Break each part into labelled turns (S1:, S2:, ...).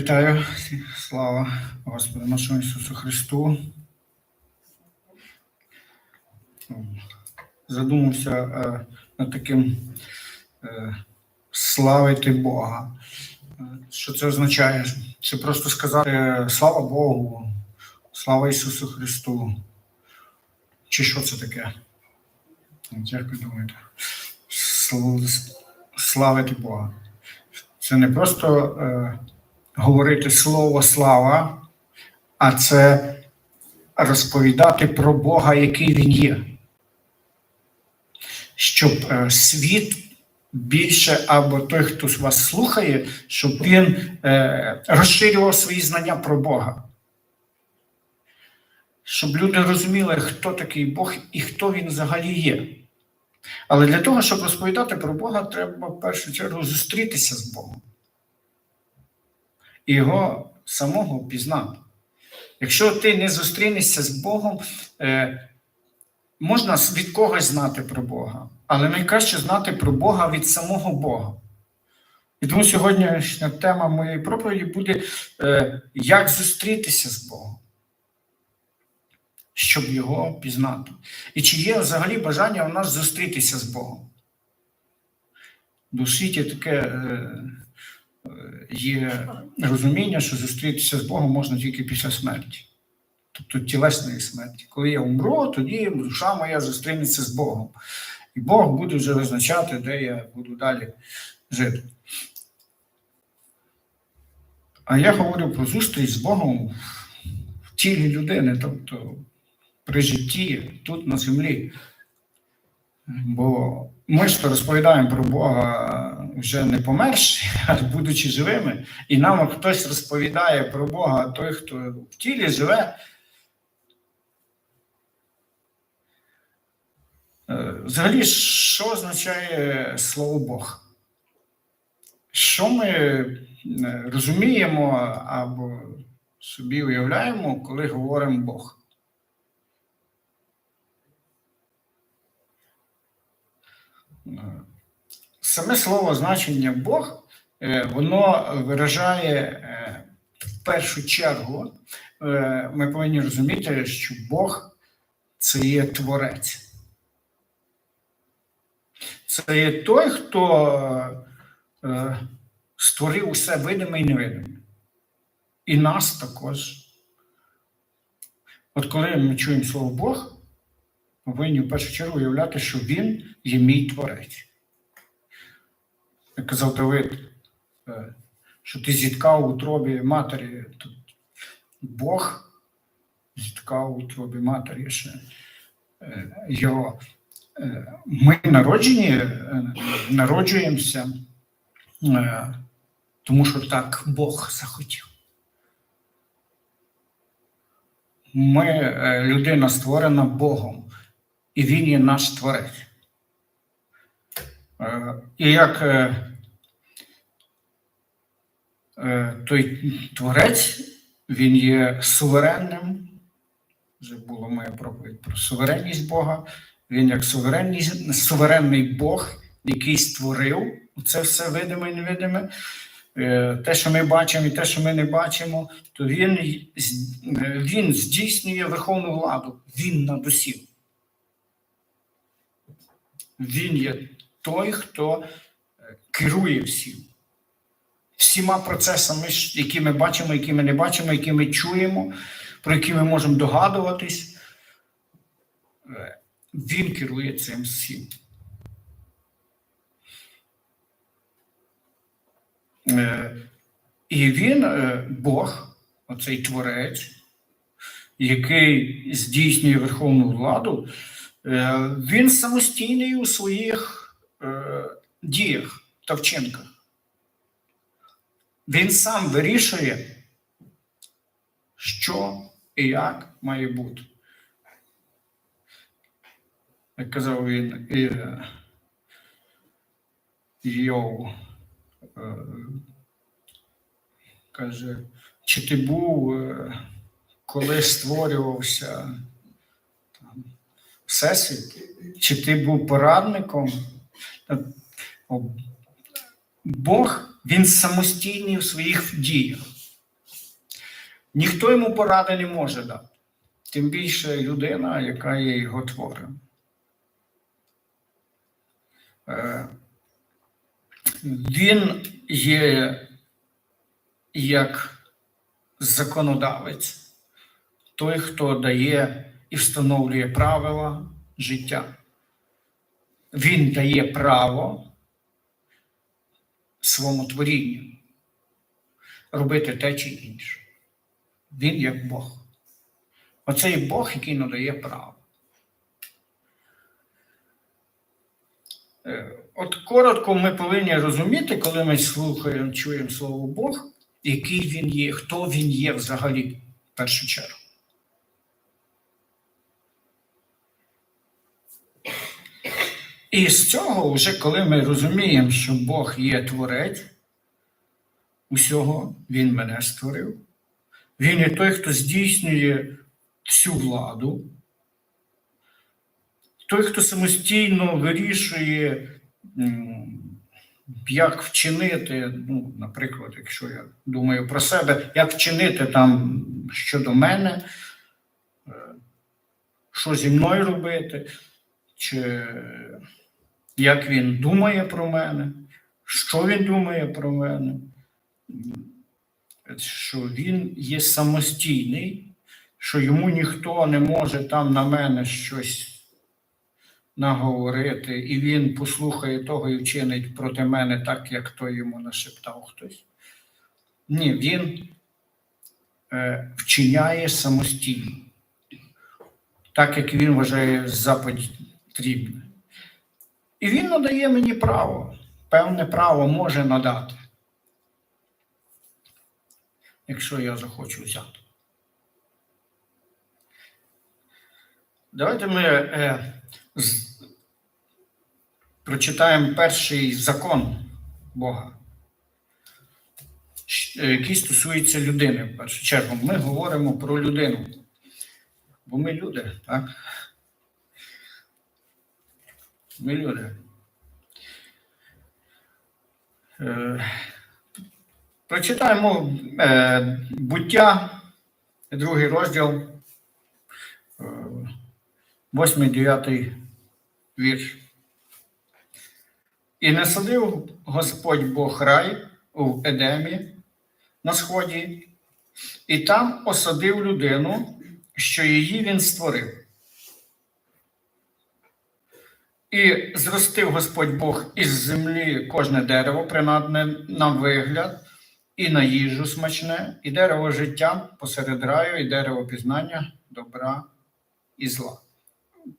S1: Вітаю, слава Господу нашому Ісусу Христу. Задумався е, над таким е, славити Бога. Е, Що це означає? Це просто сказати е, слава Богу, слава Ісусу Христу. Чи що це таке? Як ви думаєте? Славити Бога. Це не просто е, говорити слово слава, а це розповідати про Бога, який Він є. Щоб е, світ більше або той, хто вас слухає, щоб він е, розширював свої знання про Бога. Щоб люди розуміли, хто такий Бог і хто він взагалі є. Але для того, щоб розповідати про Бога, треба в першу чергу зустрітися з Богом його самого пізнати. Якщо ти не зустрінешся з Богом, е, можна від когось знати про Бога, але найкраще знати про Бога від самого Бога. І тому сьогоднішня тема моєї проповіді буде е, як зустрітися з Богом, щоб його пізнати. І чи є взагалі бажання у нас зустрітися з Богом? Бо в світі таке е, є розуміння, що зустрітися з Богом можна тільки після смерті, тобто тілесної смерті. Коли я умру, тоді душа моя зустрінеться з Богом. І Бог буде вже визначати, де я буду далі жити. А я говорю про зустріч з Богом в тілі людини, тобто при житті тут на землі. Бо ми ж розповідаємо про Бога вже не померши, а будучи живими, і нам хтось розповідає про Бога, той, хто в тілі живе. Е, Взагалі, що означає слово Бог? Що ми е, розуміємо або собі уявляємо, коли говоримо Бог? Саме слово значення Бог, е, воно виражає е, в першу чергу, е, ми повинні розуміти, що Бог це є творець. Це є той, хто створив усе видиме і невидиме. І нас також. От коли ми чуємо слово Бог, повинні в першу чергу уявляти, що Він є мій творець. Як казав Давид, е, що ти зіткав у тробі матері, Бог зіткав у тробі матері ще е, його. Е, Ми народжені, народжуємося, тому що так Бог захотів. Ми, людина створена Богом, і Він є наш творець. І як той творець, він є суверенним. Вже була моя проповідь про суверенність Бога. Він як суверенність, суверенний Бог, який створив це все видиме і невидиме. Те, що ми бачимо, і те, що ми не бачимо, то він, він здійснює верховну владу, він над усім. Він є той, хто керує всім. Всіма процесами, які ми бачимо, які ми не бачимо, які ми чуємо, про які ми можемо догадуватись, він керує цим всім. І він, Бог, оцей творець, який здійснює верховну владу, він самостійний у своїх діях та вчинках. Він сам вирішує, що і як має бути. Як казав він Йов, каже, чи ти був, коли створювався Всесвіт, чи ти був порадником? Бог він самостійний у своїх діях. ніхто йому поради не може дати. Тим більше людина, яка є його твором. Е, Він є як законодавець, той, хто дає і встановлює правила життя. Він дає право своєму творінню робити те чи інше. Він як Бог. Оцей Бог, який надає право. Е, От коротко ми повинні розуміти, коли ми слухаємо, чуємо слово Бог, який він є, хто він є взагалі в першу чергу. І з цього, вже коли ми розуміємо, що Бог є творець усього, Він мене створив. Він є той, хто здійснює всю владу, той, хто самостійно вирішує, як вчинити, ну, наприклад, якщо я думаю про себе, як вчинити там щодо мене, е, що зі мною робити, чи як він думає про мене, що він думає про мене, що він є самостійний, що йому ніхто не може там на мене щось наговорити, і він послухає того і вчинить проти мене так, як то йому нашептав хтось. Ні, він е, вчиняє самостійно, так як він вважає за потрібне. І він надає мені право, певне право може надати, якщо я захочу взяти. Давайте ми е, з, прочитаємо перший закон Бога, е, який стосується людини в першу чергу. Ми говоримо про людину. Бо ми люди, так? Ми. Е, Прочитаємо е, буття, другий розділ, е, 8-9 вірш. І не садив Господь Бог рай у Едемі на сході, і там осадив людину, що її він створив. І зростив Господь Бог із землі кожне дерево, принадне на вигляд, і на їжу смачне, і дерево життя посеред раю, і дерево пізнання добра і зла.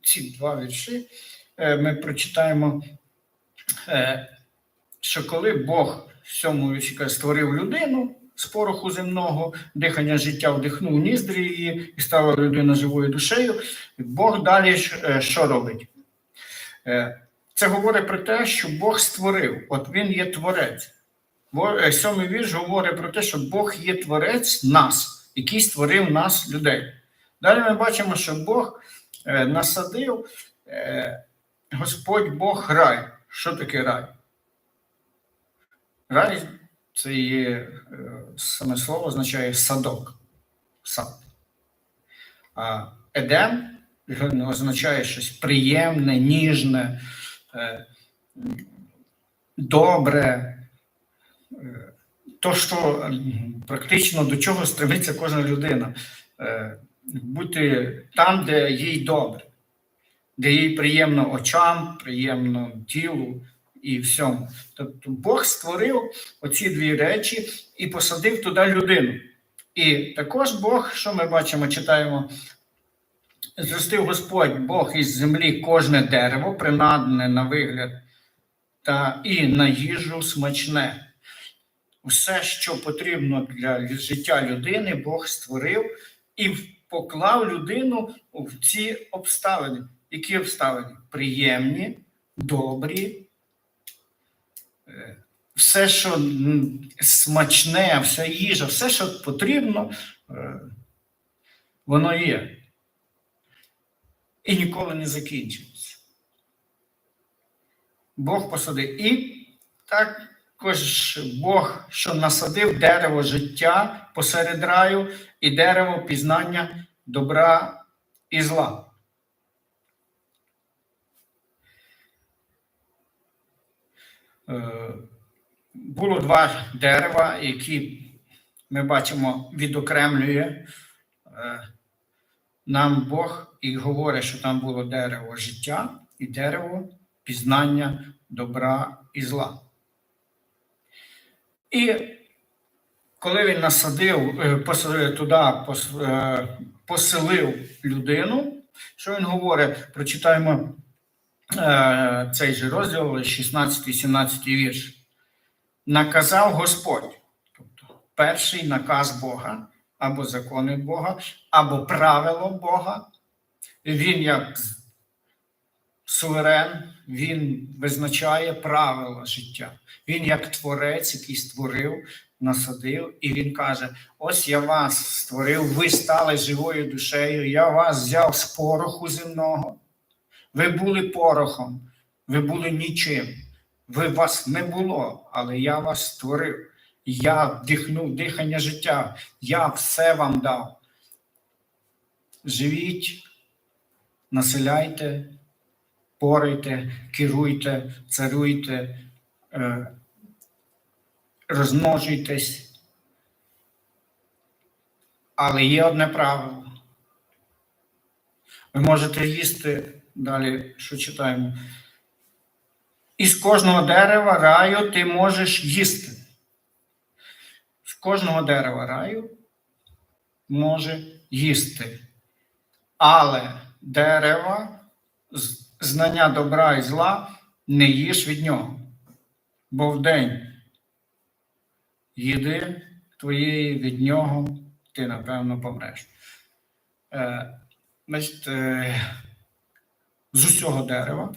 S1: Ці два вірші е, ми прочитаємо, е, що коли Бог в цьому вірші створив людину з пороху земного, дихання життя вдихнув ніздрі її і стала людина живою душею, Бог далі е, що робить? Е, Це говорить про те, що Бог створив, от Він є творець. Е, Сьомий вірш говорить про те, що Бог є творець нас, який створив нас, людей. Далі ми бачимо, що Бог е, насадив Господь Бог рай. Що таке рай? Рай це є саме слово означає садок. Сад. А Едем означає щось приємне, ніжне, е, добре. Е, То, що практично до чого стремиться кожна людина. Е, Бути там, де їй добре, де їй приємно очам, приємно тілу і всьому. Тобто Бог створив оці дві речі і посадив туди людину. І також Бог, що ми бачимо, читаємо Зростив Господь Бог із землі кожне дерево, принадне на вигляд та і на їжу смачне. Усе, що потрібно для життя людини, Бог створив і поклав людину в ці обставини. Які обставини? Приємні, добрі. Е, Все, що смачне, вся їжа, все, що потрібно, е, воно є і ніколи не закінчиться. Бог посадив. І також Бог, що насадив дерево життя посеред раю і дерево пізнання добра і зла. Е, Було два дерева, які ми бачимо відокремлює е, нам Бог і говорить, що там було дерево життя і дерево пізнання добра і зла. І коли він насадив е, пос- туди, е, поселив людину, що він говорить? Прочитаємо е, цей же розділ, 16-17 вірш. Наказав Господь, тобто перший наказ Бога, або закони Бога, або правило Бога. Він як суверен, він визначає правила життя. Він як творець, який створив, насадив, і він каже: Ось я вас створив, ви стали живою душею, я вас взяв з пороху земного. Ви були порохом, ви були нічим. Ви вас не було, але я вас створив. Я вдихнув дихання життя, я все вам дав. Живіть, населяйте, порайте, керуйте, царуйте, е, розмножуйтесь. Але є одне правило. Ви можете їсти далі, що читаємо. Із кожного дерева раю ти можеш їсти. Кожного дерева раю може їсти. Але дерева, знання добра і зла не їж від нього. Бо в день їди твоєї від нього, ти напевно помреш. Е, е, з усього дерева,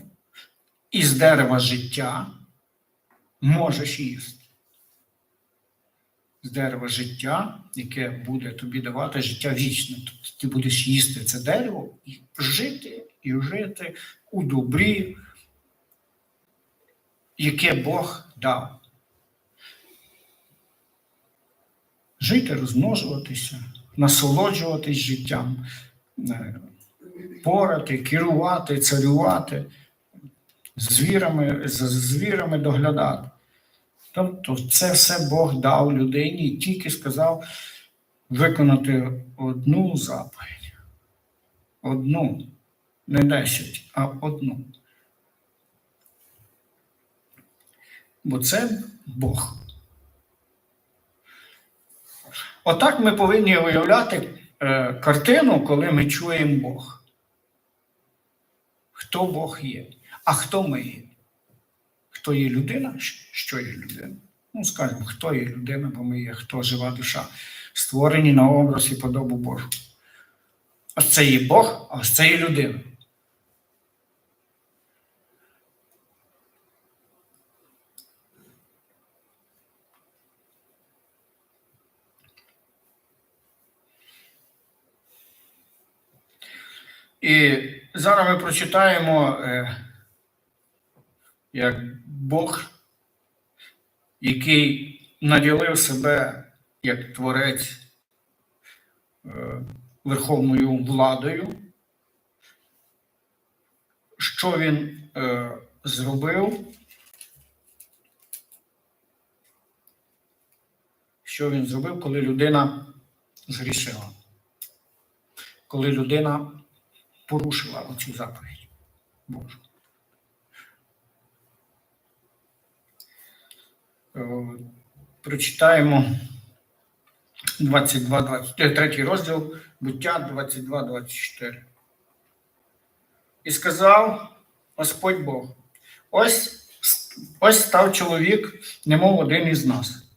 S1: із дерева життя можеш їсти. З дерева життя, яке буде тобі давати життя вічне. Тобто ти будеш їсти це дерево і жити, і жити у добрі, яке Бог дав. Жити, розмножуватися, насолоджуватись життям, е, порати, керувати, царювати, звірами, за звірами доглядати. Тобто це все Бог дав людині і тільки сказав виконати одну заповідь. Одну, не десять, а одну. Бо це Бог. Отак ми повинні уявляти е, картину, коли ми чуємо Бог. Хто Бог є, а хто ми є? Хто є людина? Що є людина? Ну, скажімо, хто є людина, бо ми є, хто жива душа, створені на образ і подобу Божу. Ось це є Бог, а ось це є людина. І зараз ми прочитаємо, е, як Бог, який наділив себе як творець е, верховною владою, що він е, зробив, що він зробив, коли людина згрішила, коли людина порушила оцю заповідь Божу. Прочитаємо 22, 23 розділ буття 22, 24. І сказав Господь Бог: ось, ось став чоловік, немов один із нас,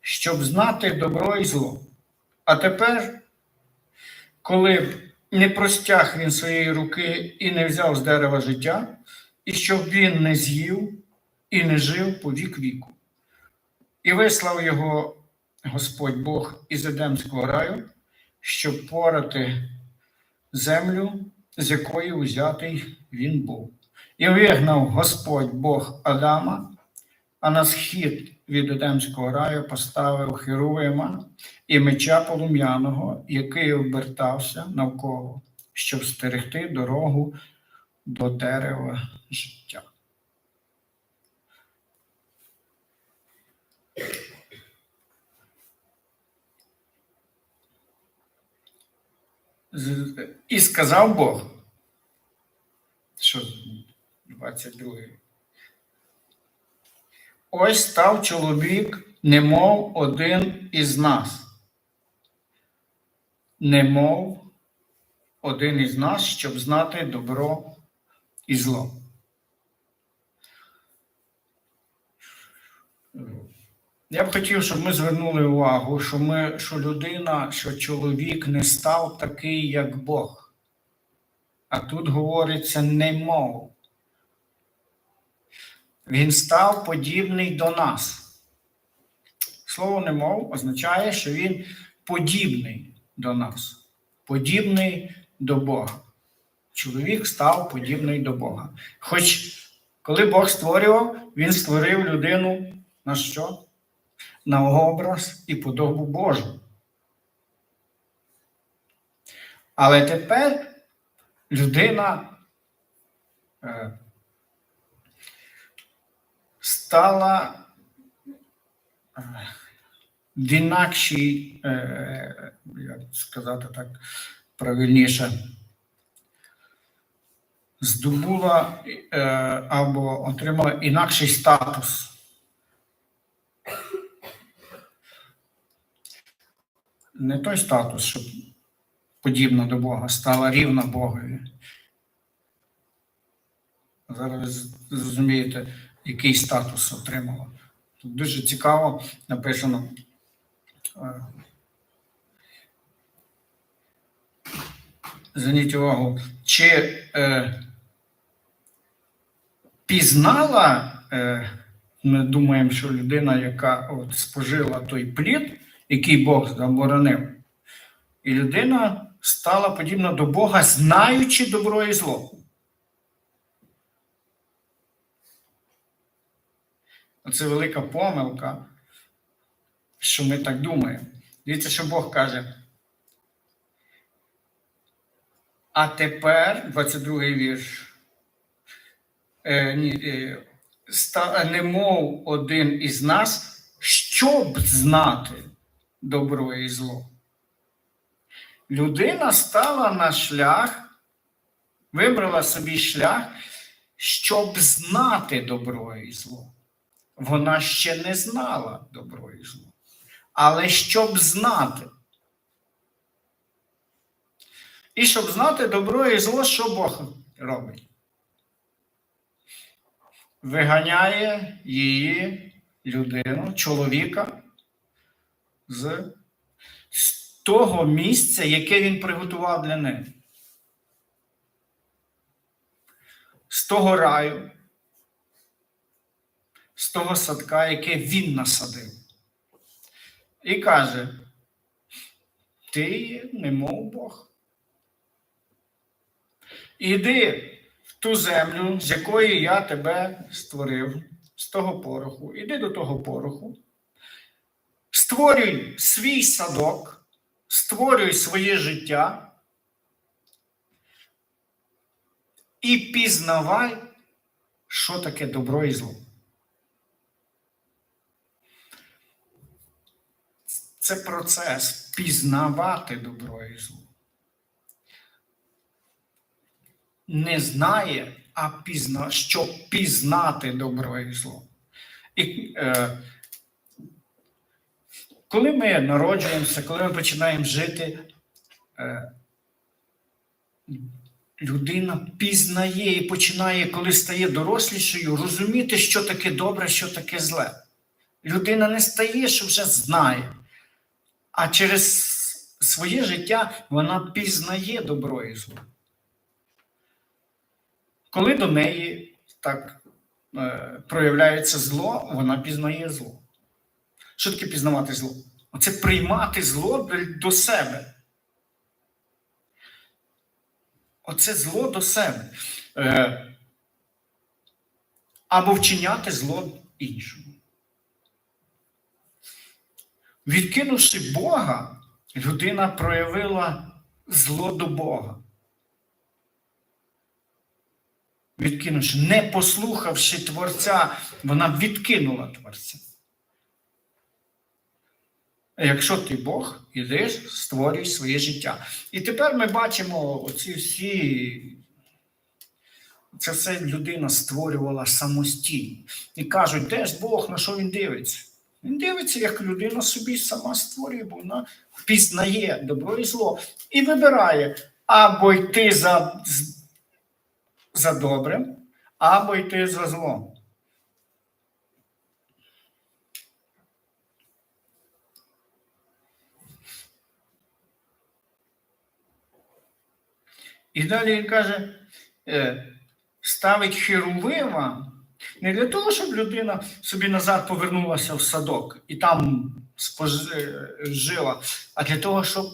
S1: щоб знати добро і зло. А тепер, коли б не простяг він своєї руки і не взяв з дерева життя, і щоб він не з'їв і не жив по вік віку. І вислав його Господь Бог із Едемського раю, щоб порати землю, з якої узятий він був. І вигнав Господь Бог Адама, а на схід від Едемського раю поставив Херувима і меча полум'яного, який обертався навколо, щоб стерегти дорогу до дерева життя. З- І сказав Бог, що 22. Ось став чоловік, немов один із нас. Немов один із нас, щоб знати добро і зло. Я б хотів, щоб ми звернули увагу, що, ми, що людина, що чоловік не став такий, як Бог. А тут говориться немов. Він став подібний до нас. Слово немов означає, що він подібний до нас, подібний до Бога. Чоловік став подібний до Бога. Хоч коли Бог створював, він створив людину на що? На образ і подобу Божу. Але тепер людина е, стала е, в інакшій, е, як сказати так правильніше, здобула або отримала інакший статус. Не той статус, щоб подібна до Бога, стала рівна Богові. Зараз ви зрозумієте, який статус отримала. Тут дуже цікаво написано. е, Зверніть увагу, чи е, пізнала, е, ми думаємо, що людина, яка от спожила той плід, який Бог заборонив, і людина стала подібна до Бога, знаючи добро і зло. Оце велика помилка, що ми так думаємо. Дивіться, що Бог каже. А тепер, 22 й вірш. Е, ні, е, ста, немов один із нас, щоб знати добро і зло. Людина стала на шлях, вибрала собі шлях, щоб знати добро і зло. Вона ще не знала добро і зло. Але щоб знати. І щоб знати добро і зло, що Бог робить? Виганяє її людину, чоловіка з, того місця, яке він приготував для неї. З того раю, з того садка, яке він насадив. І каже: Ти немов Бог. Іди в ту землю, з якої я тебе створив, з того пороху. Іди до того пороху. Створюй свій садок, створюй своє життя і пізнавай, що таке добро і зло. Це процес пізнавати добро і зло. Не знає, а пізна, щоб пізнати добро і зло. І, е, коли ми народжуємося, коли ми починаємо жити, е, людина пізнає і починає, коли стає дорослішою, розуміти, що таке добре, що таке зле. Людина не стає, що вже знає, а через своє життя вона пізнає добро і зло. Коли до неї так е, проявляється зло, вона пізнає зло. Що таке пізнавати зло? Оце приймати зло до себе. Оце зло до себе. Е, або вчиняти зло іншому. Відкинувши Бога, людина проявила зло до Бога. Відкинувши, не послухавши Творця, вона відкинула Творця. Якщо ти Бог, ідеш, створюй своє життя. І тепер ми бачимо оці всі. Це все людина створювала самостійно. І кажуть, де ж Бог, на що він дивиться? Він дивиться, як людина собі сама створює, бо вона впізнає добро і зло і вибирає або йти за, за добрим, або йти за злом. І далі він каже, е, ставить херувима не для того, щоб людина собі назад повернулася в садок і там спож- е, а для того, щоб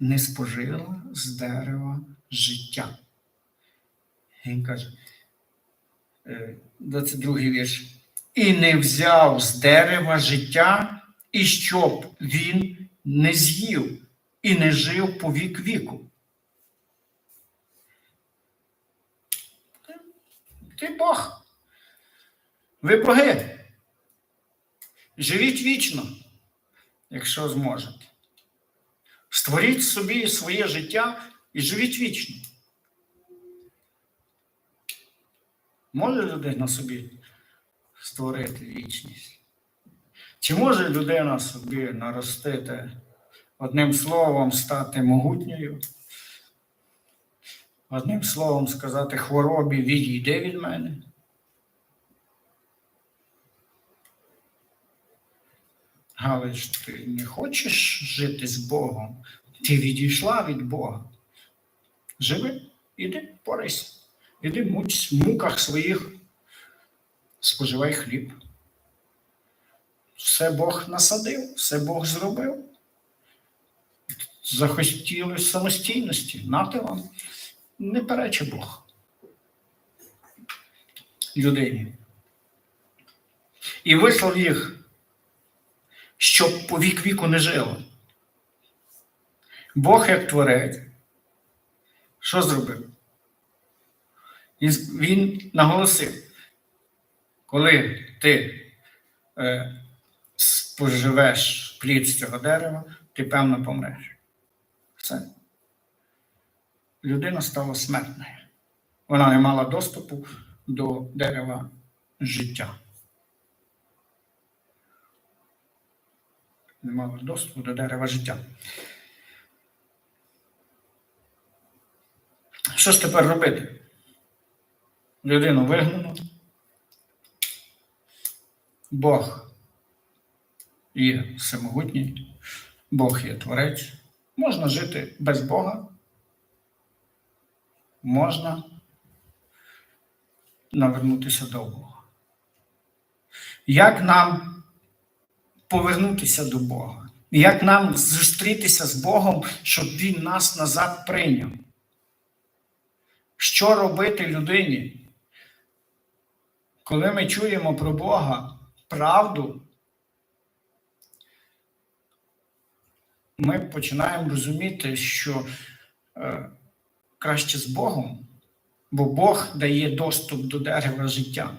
S1: не спожила з дерева життя. Він каже, е, 22 вірш. І не взяв з дерева життя, і щоб він не з'їв і не жив по вік віку. Ти Бог. Ви боги. Живіть вічно, якщо зможете. Створіть собі своє життя і живіть вічно. Може людина собі створити вічність? Чи може людина собі наростити одним словом стати могутньою? Одним словом сказати хворобі відійди від мене. Галич, ти не хочеш жити з Богом? Ти відійшла від Бога. Живи, іди, порайся. Іди муч, в муках своїх, споживай хліб. Все Бог насадив, все Бог зробив. Захотіли самостійності, нате вам не перече Бог людині. І вислав їх, щоб по вік віку не жило. Бог як творець. Що зробив? Він наголосив, коли ти е, споживеш плід з цього дерева, ти певно помреш. Все людина стала смертною. Вона не мала доступу до дерева життя. Не мала доступу до дерева життя. Що ж тепер робити? Людину вигнано. Бог є всемогутній, Бог є творець. Можна жити без Бога можна навернутися до Бога. Як нам повернутися до Бога? Як нам зустрітися з Богом, щоб Він нас назад прийняв? Що робити людині? Коли ми чуємо про Бога правду, ми починаємо розуміти, що е, краще з Богом, бо Бог дає доступ до дерева життя.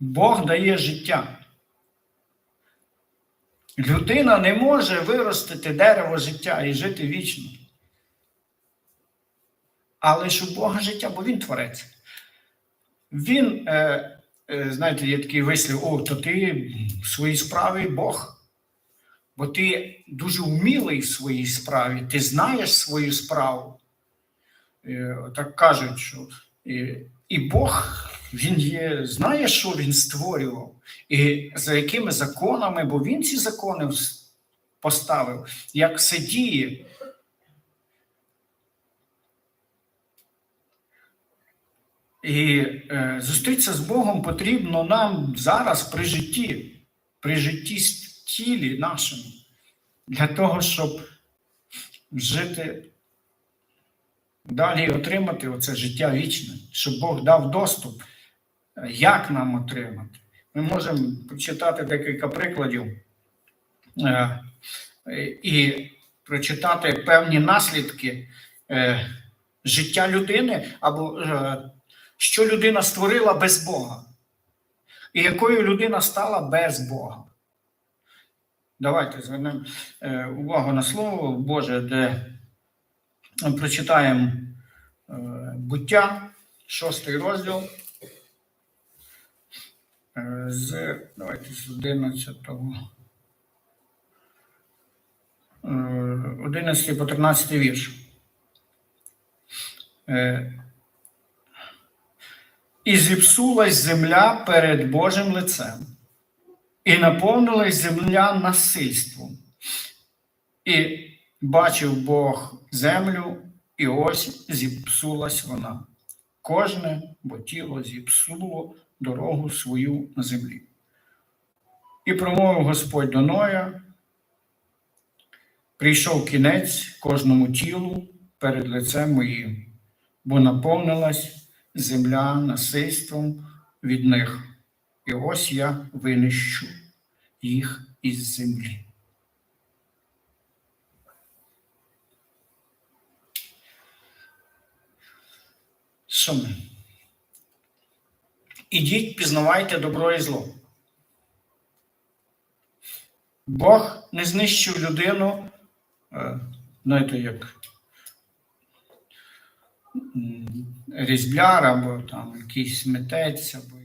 S1: Бог дає життя. Людина не може виростити дерево життя і жити вічно. Але ж у Бога життя, бо Він творець. Він, е, е, знаєте, є такий вислів: о, то ти в своїй справі Бог. Бо ти дуже вмілий в своїй справі, ти знаєш свою справу. Е, так кажуть, що і, і Бог він є, знає, що він створював, і за якими законами, бо він ці закони поставив, як все діє. І е, зустрітися з Богом потрібно нам зараз при житті, при житті тілі нашому, для того, щоб жити далі і отримати оце життя вічне, щоб Бог дав доступ, як нам отримати. Ми можемо прочитати декілька прикладів е, і прочитати певні наслідки е, життя людини, або е, що людина створила без Бога, і якою людина стала без Бога. Давайте звернемо е, увагу на слово Боже, де прочитаємо е, буття, шостий розділ. Е, З, давайте з 11. е, 11 по 13 вірш. І зіпсулась земля перед Божим лицем, і наповнилась земля насильством. І бачив Бог землю, і ось зіпсулась вона. Кожне, бо тіло зіпсуло дорогу свою на землі. І промовив Господь до Ноя, прийшов кінець кожному тілу перед лицем моїм, бо наповнилась земля насильством від них. І ось я винищу їх із землі. Що ми? Ідіть, пізнавайте добро і зло. Бог не знищив людину, е, знаєте, як різбляр або там якийсь митець, або